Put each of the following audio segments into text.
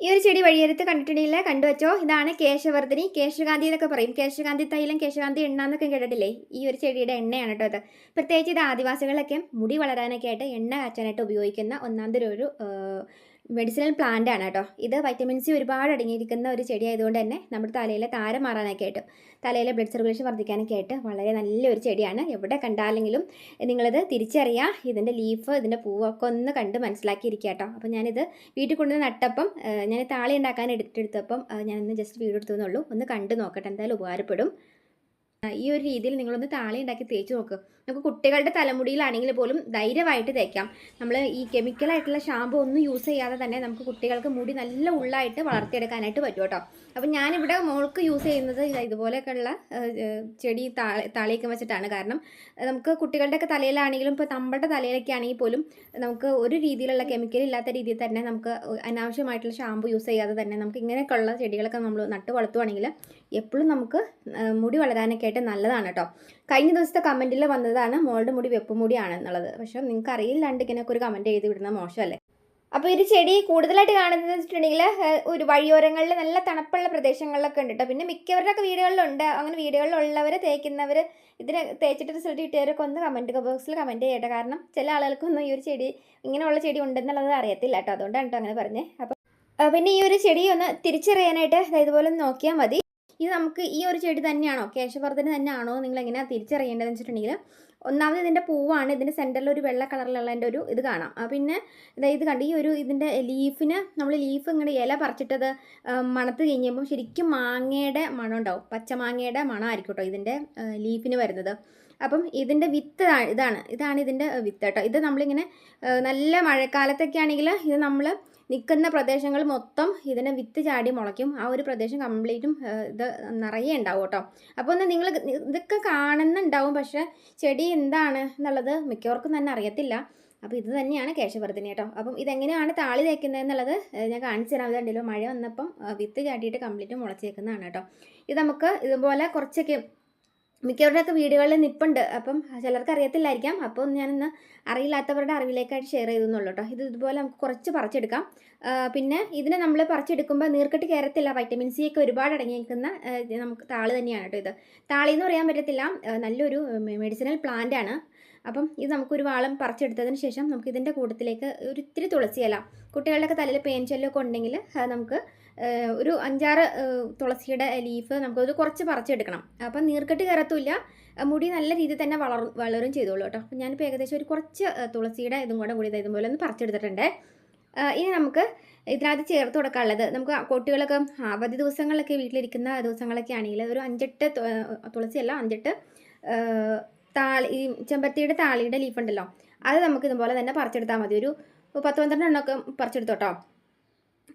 ഈ ഒരു ചെടി വഴിയരുത്ത് കണ്ടിട്ടുണ്ടെങ്കിൽ കണ്ടുവച്ചോ? ഇതാണ് കേശവർദ്ധിനി. കേശകാന്തി എന്നൊക്കെ പറയും. കേശകാന്തി തൈലം കേശകാന്തി എണ്ണ എന്നൊക്കെ കേട്ടിട്ടില്ലേ? ഈ ഒരു ചെടിയുടെ എണ്ണയാണ് കേട്ടോ അത് പ്രത്യേകിച്ച് ഇത് ആദിവാസികളൊക്കെ മുടി വളരാനൊക്കെ ആയിട്ട് എണ്ണ കാച്ചാനായിട്ട് ഉപയോഗിക്കുന്ന ഒന്നാമതൊരു ഒരു മെഡിസിനൽ പ്ലാന്റ് ആണ് കേട്ടോ. ഇത് വൈറ്റമിൻ സി ഒരുപാട് അടങ്ങിയിരിക്കുന്ന ഒരു ചെടി ആയതുകൊണ്ട് തന്നെ നമ്മുടെ തലയിലെ താരം മാറാനൊക്കെ ആയിട്ട്. തലയിലെ ബ്ലഡ് സർക്കുലേഷൻ വർദ്ധിക്കാനൊക്കെ ആയിട്ട് വളരെ നല്ലൊരു ചെടിയാണ്. എവിടെ കണ്ടാലെങ്കിലും നിങ്ങളിത് തിരിച്ചറിയുക ഇതിന്റെ ലീഫ് ഇതിന്റെ പൂവൊക്കെ ഒന്ന് കണ്ട് മനസ്സിലാക്കിയിരിക്കുക കേട്ടോ. അപ്പോൾ ഞാനിത് വീട്ടിൽ കൊണ്ടുവന്ന് നട്ടപ്പം ഞാൻ താളി ഉണ്ടാക്കാൻ എടുത്തെടുത്തപ്പം ഞാനൊന്ന് ജസ്റ്റ് വീഡിയോ എടുത്തു എന്നുള്ളൂ ഒന്ന് കണ്ട് നോക്കട്ടെ എന്തായാലും ഉപകാരപ്പെടും. ഈ ഒരു രീതിയിൽ നിങ്ങളൊന്ന് താളി ഉണ്ടാക്കി തേച്ച് നോക്ക്. നമുക്ക് കുട്ടികളുടെ തലമുടിയിലാണെങ്കിൽ പോലും ധൈര്യമായിട്ട് തേക്കാം. നമ്മൾ ഈ കെമിക്കലായിട്ടുള്ള ഷാമ്പു ഒന്നും യൂസ് ചെയ്യാതെ തന്നെ നമുക്ക് കുട്ടികൾക്ക് മുടി നല്ല ഉള്ളായിട്ട് വളർത്തിയെടുക്കാനായിട്ട് പറ്റും കേട്ടോ. അപ്പം ഞാനിവിടെ മോൾക്ക് യൂസ് ചെയ്യുന്നത് ഇതുപോലെയൊക്കെയുള്ള ചെടി താളി താളിയൊക്കെ വെച്ചിട്ടാണ്. കാരണം നമുക്ക് കുട്ടികളുടെയൊക്കെ തലയിലാണെങ്കിലും ഇപ്പോൾ നമ്മുടെ തലയിലൊക്കെ ആണെങ്കിൽ പോലും നമുക്ക് ഒരു രീതിയിലുള്ള കെമിക്കൽ ഇല്ലാത്ത രീതിയിൽ തന്നെ നമുക്ക് അനാവശ്യമായിട്ടുള്ള ഷാമ്പു യൂസ് ചെയ്യാതെ തന്നെ നമുക്ക് ഇങ്ങനെയൊക്കെയുള്ള ചെടികളൊക്കെ നമ്മൾ നട്ട് വളർത്തുവാണെങ്കിൽ എപ്പോഴും നമുക്ക് മുടി വളരാനൊക്കെ ആയിട്ട് നല്ലതാണ് കേട്ടോ. കഴിഞ്ഞ ദിവസത്തെ കമന്റിൽ വന്നതാണ് മോളുടെ മുടി വെപ്പ് മുടിയാണെന്നുള്ളത് പക്ഷേ നിങ്ങൾക്ക് അറിയില്ലാണ്ട് ഇങ്ങനെയൊക്കെ ഒരു കമന്റ് ചെയ്ത് വിടുന്ന മോശമല്ലേ? അപ്പോൾ ഒരു ചെടി കൂടുതലായിട്ട് കാണുന്നത് വെച്ചിട്ടുണ്ടെങ്കിൽ ഒരു വഴിയോരങ്ങളിൽ നല്ല തണുപ്പുള്ള പ്രദേശങ്ങളിലൊക്കെ ഉണ്ട് കേട്ടോ പിന്നെ മിക്കവരുടെയൊക്കെ വീടുകളിലുണ്ട്. അങ്ങനെ വീടുകളിലുള്ളവർ തേക്കുന്നവർ ഇതിന് തേച്ചിട്ട് റിസൾട്ട് കിട്ടിയവരൊക്കെ ഒന്ന് കമന്റ് ബോക്സിൽ കമന്റ് ചെയ്യട്ടെ. കാരണം ചില ആളുകൾക്കൊന്നും ഈ ഒരു ചെടി ഇങ്ങനെയുള്ള ചെടി ഉണ്ടെന്നുള്ളത് അറിയത്തില്ല കേട്ടോ അതുകൊണ്ടാണ് കേട്ടോ അങ്ങനെ പറഞ്ഞത് അപ്പോൾ പിന്നെ ഈ ഒരു ചെടി ഒന്ന് തിരിച്ചറിയാനായിട്ട് ഇതുപോലെ നോക്കിയാൽ മതി. ഇത് നമുക്ക് ഈ ഒരു ചെടി തന്നെയാണോ? കേശവർദ്ധന തന്നെയാണോ നിങ്ങൾ എങ്ങനെയാണ് തിരിച്ചറിയേണ്ടതെന്ന് വെച്ചിട്ടുണ്ടെങ്കിൽ ഒന്നാമത് ഇതിന്റെ പൂവാണ്. ഇതിന്റെ സെന്ററിൽ ഒരു വെള്ള കളറിലുള്ള എന്റെ ഒരു ഇത് കാണാം. പിന്നെ ഇത് കണ്ട് ഈ ഒരു ഇതിന്റെ ലീഫിന് നമ്മൾ ലീഫ് ഇങ്ങനെ ഇല പറിച്ചിട്ടത് മണത്ത് കഴിഞ്ഞപ്പോൾ ശരിക്കും മാങ്ങയുടെ മണം ഉണ്ടാവും പച്ചമാങ്ങയുടെ മണമായിരിക്കും കേട്ടോ ഇതിന്റെ ലീഫിന് വരുന്നത്. അപ്പം ഇതിന്റെ വിത്ത് ഇതാണ്. ഇതാണ് ഇതിന്റെ വിത്ത് കേട്ടോ. ഇത് നമ്മളിങ്ങനെ നല്ല മഴക്കാലത്തൊക്കെ ആണെങ്കിൽ ഇത് നമ്മൾ നിൽക്കുന്ന പ്രദേശങ്ങൾ മൊത്തം ഇതിനെ വിത്ത് ചാടി മുളയ്ക്കും. ആ ഒരു പ്രദേശം കംപ്ലീറ്റും ഇത് നിറയെ ഉണ്ടാവും കേട്ടോ. അപ്പോൾ ഒന്ന് നിങ്ങൾ ഇതൊക്കെ കാണുന്നുണ്ടാവും. പക്ഷേ ചെടി എന്താണ് എന്നുള്ളത് മിക്കവർക്കും തന്നെ അറിയത്തില്ല. അപ്പോൾ ഇത് തന്നെയാണ് കേശവർദ്ധനി കേട്ടോ. അപ്പം ഇതെങ്ങനെയാണ് താളി തേക്കുന്നത് എന്നുള്ളത് ഞാൻ കാണിച്ചു തരാം. ഇതുണ്ടല്ലോ മഴ വന്നപ്പം വിത്ത് ചാട്ടിയിട്ട് കംപ്ലീറ്റ് മുളച്ചേക്കുന്നതാണ് കേട്ടോ. ഇത് നമുക്ക് ഇതുപോലെ കുറച്ചൊക്കെ മിക്കവരുടെയൊക്കെ വീടുകളിൽ നിപ്പുണ്ട്. അപ്പം ചിലർക്ക് അറിയത്തില്ലായിരിക്കാം. അപ്പോൾ ഞാനിന്ന് അറിയില്ലാത്തവരുടെ അറിവിലേക്കായിട്ട് ഷെയർ ചെയ്തെന്നുള്ളൂ കേട്ടോ ഇത് ഇതുപോലെ നമുക്ക് കുറച്ച് പറിച്ചെടുക്കാം. പിന്നെ ഇതിനെ നമ്മൾ പറിച്ചെടുക്കുമ്പോൾ നീർക്കെട്ട് കയറത്തില്ല. വൈറ്റമിൻ സി ഒക്കെ ഒരുപാട് അടങ്ങിയിരിക്കുന്ന നമുക്ക് താളി തന്നെയാണ് കേട്ടോ ഇത്. താളി എന്ന് പറയാൻ പറ്റത്തില്ല. നല്ലൊരു മെഡിസിനൽ പ്ലാന്റ് ആണ്. അപ്പം ഇത് നമുക്കൊരു വാളം പറിച്ചെടുത്തതിന് ശേഷം നമുക്ക് ഇതിന്റെ കൂട്ടത്തിലേക്ക് ഒരു ഇത്തിരി തുളസിയില കുട്ടികളുടെയൊക്കെ തലയിൽ പേൻ ചെല്ലൊക്കെ ഉണ്ടെങ്കിൽ നമുക്ക് ഒരു അഞ്ചാറ് തുളസിയുടെ ലീഫ് നമുക്കത് കുറച്ച് പറിച്ചെടുക്കണം. അപ്പം നീർക്കെട്ട് കയറത്തുമില്ല. മുടി നല്ല രീതിയിൽ തന്നെ വളർ വളരും ചെയ്തോളൂ കേട്ടോ. അപ്പം ഞാനിപ്പോൾ ഏകദേശം ഒരു കുറച്ച് തുളസിയുടെ ഇതും കൂടെ കൂടി ഇതുപോലെ ഒന്ന് പറിച്ചെടുത്തിട്ടുണ്ട്. ഇനി നമുക്ക് ഇതിനകത്ത് ചേർത്ത് കൊടുക്കാനുള്ളത് നമുക്ക് കുട്ടികളൊക്കെ അവധി ദിവസങ്ങളിലൊക്കെ വീട്ടിലിരിക്കുന്ന ദിവസങ്ങളൊക്കെ ആണെങ്കിൽ ഒരു അഞ്ചെട്ട് തുളസിയല്ല അഞ്ചെട്ട് താളി ഈ ചെമ്പത്തിയുടെ താളിയുടെ ലീഫ് ഉണ്ടല്ലോ അത് നമുക്ക് ഇതുപോലെ തന്നെ പറിച്ചെടുത്താൽ മതി. ഒരു പത്ത് പന്ത്രണ്ട് എണ്ണമൊക്കെ പറിച്ചെടുത്തോട്ടോ.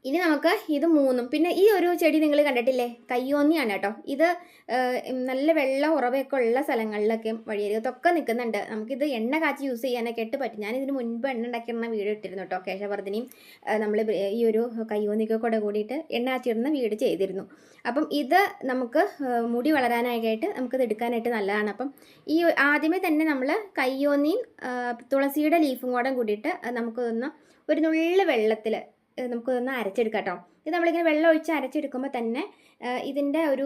ഇനി നമുക്ക് ഇത് മൂന്നും. പിന്നെ ഈ ഒരു ചെടി നിങ്ങൾ കണ്ടിട്ടില്ലേ? കയ്യോന്നിയാണ് കേട്ടോ. ഇത് നല്ല വെള്ള ഉറവയൊക്കെ ഉള്ള സ്ഥലങ്ങളിലൊക്കെ വഴിയരികത്തൊക്കെ നിൽക്കുന്നുണ്ട്. നമുക്കിത് എണ്ണ കാച്ചി യൂസ് ചെയ്യാനൊക്കെ ഇട്ട് പറ്റും. ഞാൻ ഇതിന് മുൻപ് എണ്ണ ഉണ്ടാക്കിയിരുന്ന വീട് ഇട്ടിരുന്നു കേട്ടോ. കേശവർദ്ധനിയും നമ്മൾ ഈ ഒരു കയ്യോന്നിക്ക് കൂടെ കൂടിയിട്ട് എണ്ണ കാച്ചിടുന്ന വീട് ചെയ്തിരുന്നു. അപ്പം ഇത് നമുക്ക് മുടി വളരാനായിട്ട് നമുക്കിത് എടുക്കാനായിട്ട് നല്ലതാണ്. അപ്പം ഈ ആദ്യമേ തന്നെ നമ്മൾ കയ്യോന്നിയും തുളസിയുടെ ലീഫും കൂടെ കൂടിയിട്ട് നമുക്കിതൊന്ന് ഒരു നുള്ളു വെള്ളത്തിൽ നമുക്കൊന്ന് അരച്ചെടുക്കാം കേട്ടോ ഇത് നമ്മളിങ്ങനെ വെള്ളം ഒഴിച്ച് അരച്ചെടുക്കുമ്പോൾ തന്നെ ഇതിന്റെ ഒരു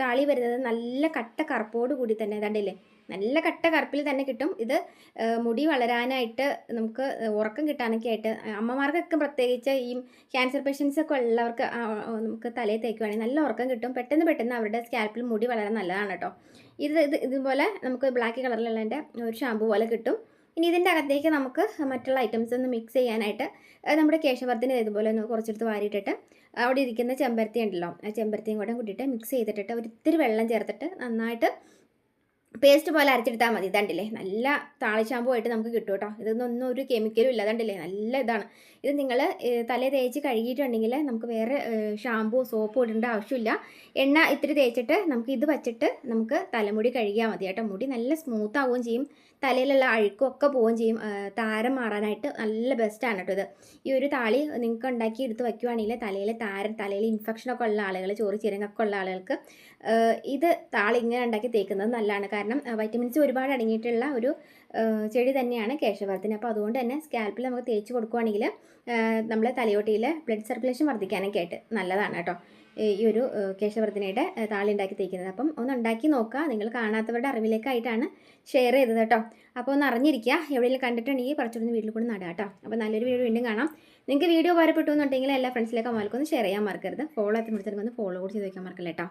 താളി വരുന്നത് നല്ല കട്ട കറുപ്പോട് കൂടി തന്നെ കണ്ടില്ലേ? നല്ല കട്ട കറുപ്പിൽ തന്നെ കിട്ടും. ഇത് മുടി വളരാനായിട്ട് നമുക്ക് ഉറക്കം കിട്ടാനൊക്കെ ആയിട്ട് അമ്മമാർക്കൊക്കെ പ്രത്യേകിച്ച് ഈ ക്യാൻസർ പേഷ്യൻസ് ഒക്കെ ഉള്ളവർക്ക് നമുക്ക് തലയിൽ തേക്കുവാണെങ്കിൽ നല്ല ഉറക്കം കിട്ടും. പെട്ടെന്ന് പെട്ടെന്ന് അവരുടെ സ്കാൽപ്പിൽ മുടി വളരാൻ നല്ലതാണ് കേട്ടോ. ഇത് ഇത് ഇതുപോലെ നമുക്ക് ബ്ലാക്ക് കളറിലുള്ളതിന്റെ ഒരു ഷാമ്പു പോലെ കിട്ടും. ഇനി ഇതിന്റെ അകത്തേക്ക് നമുക്ക് മറ്റുള്ള ഐറ്റംസ് ഒന്ന് മിക്സ് ചെയ്യാനായിട്ട് നമ്മുടെ കേശവർദ്ധന ഇതുപോലെ ഒന്ന് കുറച്ചെടുത്ത് വാരിയിട്ടിട്ട് അവിടെ ഇരിക്കുന്ന ചെമ്പരത്തി ഉണ്ടല്ലോ ആ ചെമ്പരത്തിയും കൂടെ കൂട്ടിയിട്ട് മിക്സ് ചെയ്തിട്ടിട്ട് ഒരിത്തിരി വെള്ളം ചേർത്തിട്ട് നന്നായിട്ട് പേസ്റ്റ് പോലെ അരച്ചെടുത്താൽ മതി. ഇതാണ്ടില്ലേ നല്ല താളിച്ചാമ്പുമായിട്ട് ആയിട്ട് നമുക്ക് കിട്ടും കേട്ടോ. ഇതൊന്നും ഒരു കെമിക്കലും ഇല്ല. ഇതാണ്ടില്ലേ നല്ല ഇതാണ്. ഇത് നിങ്ങൾ തലേ തേച്ച് കഴുകിയിട്ടുണ്ടെങ്കിൽ നമുക്ക് വേറെ ഷാമ്പൂ സോപ്പ് ഇടേണ്ട ആവശ്യമില്ല. എണ്ണ ഇത്തിരി തേച്ചിട്ട് നമുക്ക് ഇത് വച്ചിട്ട് നമുക്ക് തലമുടി കഴുകിയാൽ മതി കേട്ടോ. മുടി നല്ല സ്മൂത്ത് ആവുകയും ചെയ്യും. തലയിലുള്ള അഴുക്കൊക്കെ പോവുകയും ചെയ്യും. താരം മാറാനായിട്ട് നല്ല ബെസ്റ്റാണ് കേട്ടോ ഇത്. ഈ ഒരു താളി നിങ്ങൾക്ക് ഉണ്ടാക്കി എടുത്ത് വയ്ക്കുവാണെങ്കിൽ തലയിൽ താരം തലയിൽ ഇൻഫെക്ഷനൊക്കെ ഉള്ള ആളുകൾ ചോറ് ചിരങ്ങൊക്കെ ഉള്ള ആളുകൾക്ക് ഇത് താളി ഇങ്ങനെ ഉണ്ടാക്കി തേക്കുന്നത് നല്ലതാണ്. കാരണം വൈറ്റമിൻസ് ഒരുപാട് അടങ്ങിയിട്ടുള്ള ഒരു ചെടി തന്നെയാണ് കേശവർദ്ധന. അപ്പോൾ അതുകൊണ്ട് തന്നെ സ്കാൽപ്പിൽ നമുക്ക് തേച്ച് കൊടുക്കുവാണെങ്കിൽ നമ്മളെ തലയോട്ടിയിൽ ബ്ലഡ് സർക്കുലേഷൻ വർദ്ധിക്കാനൊക്കെ ആയിട്ട് നല്ലതാണ് കേട്ടോ. ഈ ഒരു കേശവർദ്ധനയുടെ താളി ഉണ്ടാക്കി അപ്പം ഒന്ന് ഉണ്ടാക്കി നോക്കുക നിങ്ങൾ കാണാത്തവരുടെ അറിവിലേക്കായിട്ടാണ് ഷെയർ ചെയ്തത് കേട്ടോ. അപ്പോൾ ഒന്ന് അറിഞ്ഞിരിക്കുക. എവിടെയെങ്കിലും കണ്ടിട്ടുണ്ടെങ്കിൽ കുറച്ചുകൂടി വീട്ടിൽ കൂടി നടുക കേട്ടോ. അപ്പോൾ നല്ലൊരു വീഡിയോ വീണ്ടും കാണാം. നിങ്ങൾക്ക് വീഡിയോ ഉപകാരപ്പെട്ടു എന്നുണ്ടെങ്കിൽ എല്ലാ ഫ്രണ്ട്സിലേക്കും അവർക്ക് ഷെയർ ചെയ്യാൻ മറക്കരുത്. ഫോളോ എത്തുമ്പോഴത്തേക്കും ഒന്ന് ഫോളോ കൂടി ചെയ്ത് വയ്ക്കാൻ മറക്കല്ലേ കേട്ടോ.